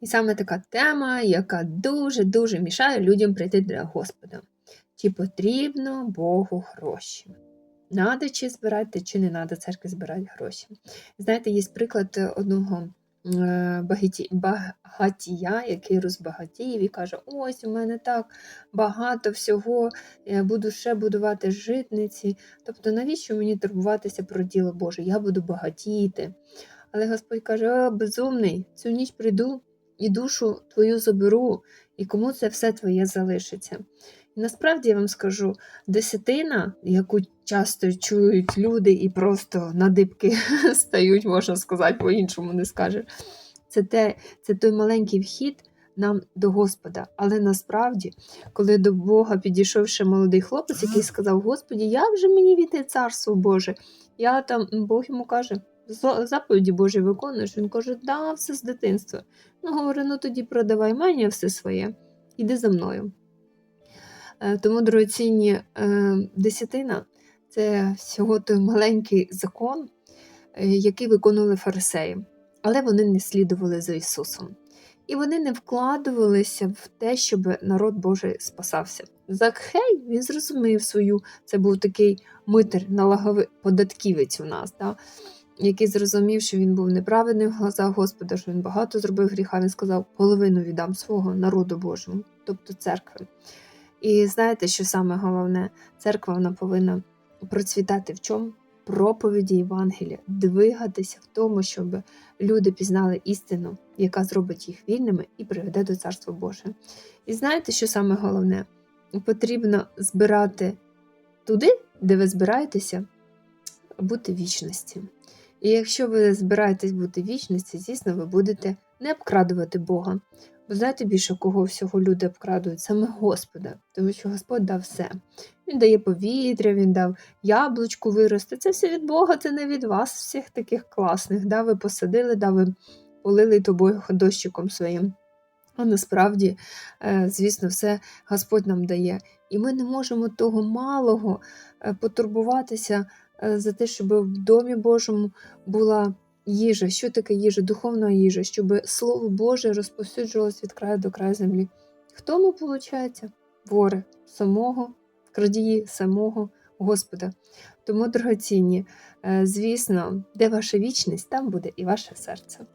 І саме така тема, яка дуже-дуже мішає людям прийти до Господа. Чи потрібно Богу гроші? Надо чи збирати, чи не надо церкві збирати гроші. Знаєте, є приклад одного багатія, який розбагатіїв і каже: ось у мене так багато всього, я буду ще будувати житниці. Тобто, навіщо мені турбуватися про діло Боже? Я буду багатіти. Але Господь каже: О, безумний, цю ніч прийду і душу твою заберу, і кому це все твоє залишиться. І насправді я вам скажу, десятина, яку часто чують люди і просто на дибки стають, можна сказати, по-іншому не скажеш. Це, те, це той маленький вхід нам до Господа. Але насправді, коли до Бога підійшов ще молодий хлопець, який сказав: Господі, як же мені війти царство Боже? Я там, Бог йому каже, «Зо- заповіді Божі виконуєш. Він каже, да, все з дитинства. Ну, говорю, ну тоді продавай мені все своє, іди за мною. Е, Тому, дорогоцінні, е, десятина це всього той маленький закон, е, який виконували фарисеї, але вони не слідували за Ісусом. І вони не вкладувалися в те, щоб народ Божий спасався. Закхей він зрозумів свою, це був такий митер, налаговий податківець у нас, да? Який зрозумів, що він був неправедний в глазах Господа, що він багато зробив гріха. Він сказав: половину віддам свого народу Божому, тобто церкви. І знаєте, що саме головне? Церква вона повинна процвітати в чому? Проповіді Євангелія, двигатися в тому, щоб люди пізнали істину, яка зробить їх вільними і приведе до Царства Божого. І знаєте, що саме головне? Потрібно збирати туди, де ви збираєтеся, бути вічності. І якщо ви збираєтесь бути вічності, звісно, ви будете не обкрадувати Бога. Бо знаєте більше, кого всього люди обкрадують? Саме Господа, тому що Господь дав все. Він дає повітря, він дав яблучку вирости. Це все від Бога, це не від вас, всіх таких класних. Да? Ви посадили, да, ви полили тобою дощиком своїм. А насправді, е, звісно, все Господь нам дає. І ми не можемо того малого е, потурбуватися за те, щоб в домі Божому була їжа. Що таке їжа? Духовна їжа, щоб Слово Боже розповсюджувалось від краю до краю землі. Хто ми, виходить? Вори самого, крадії самого Господа. Тому, дорогоцінні, е, звісно, де ваша вічність, там буде і ваше серце.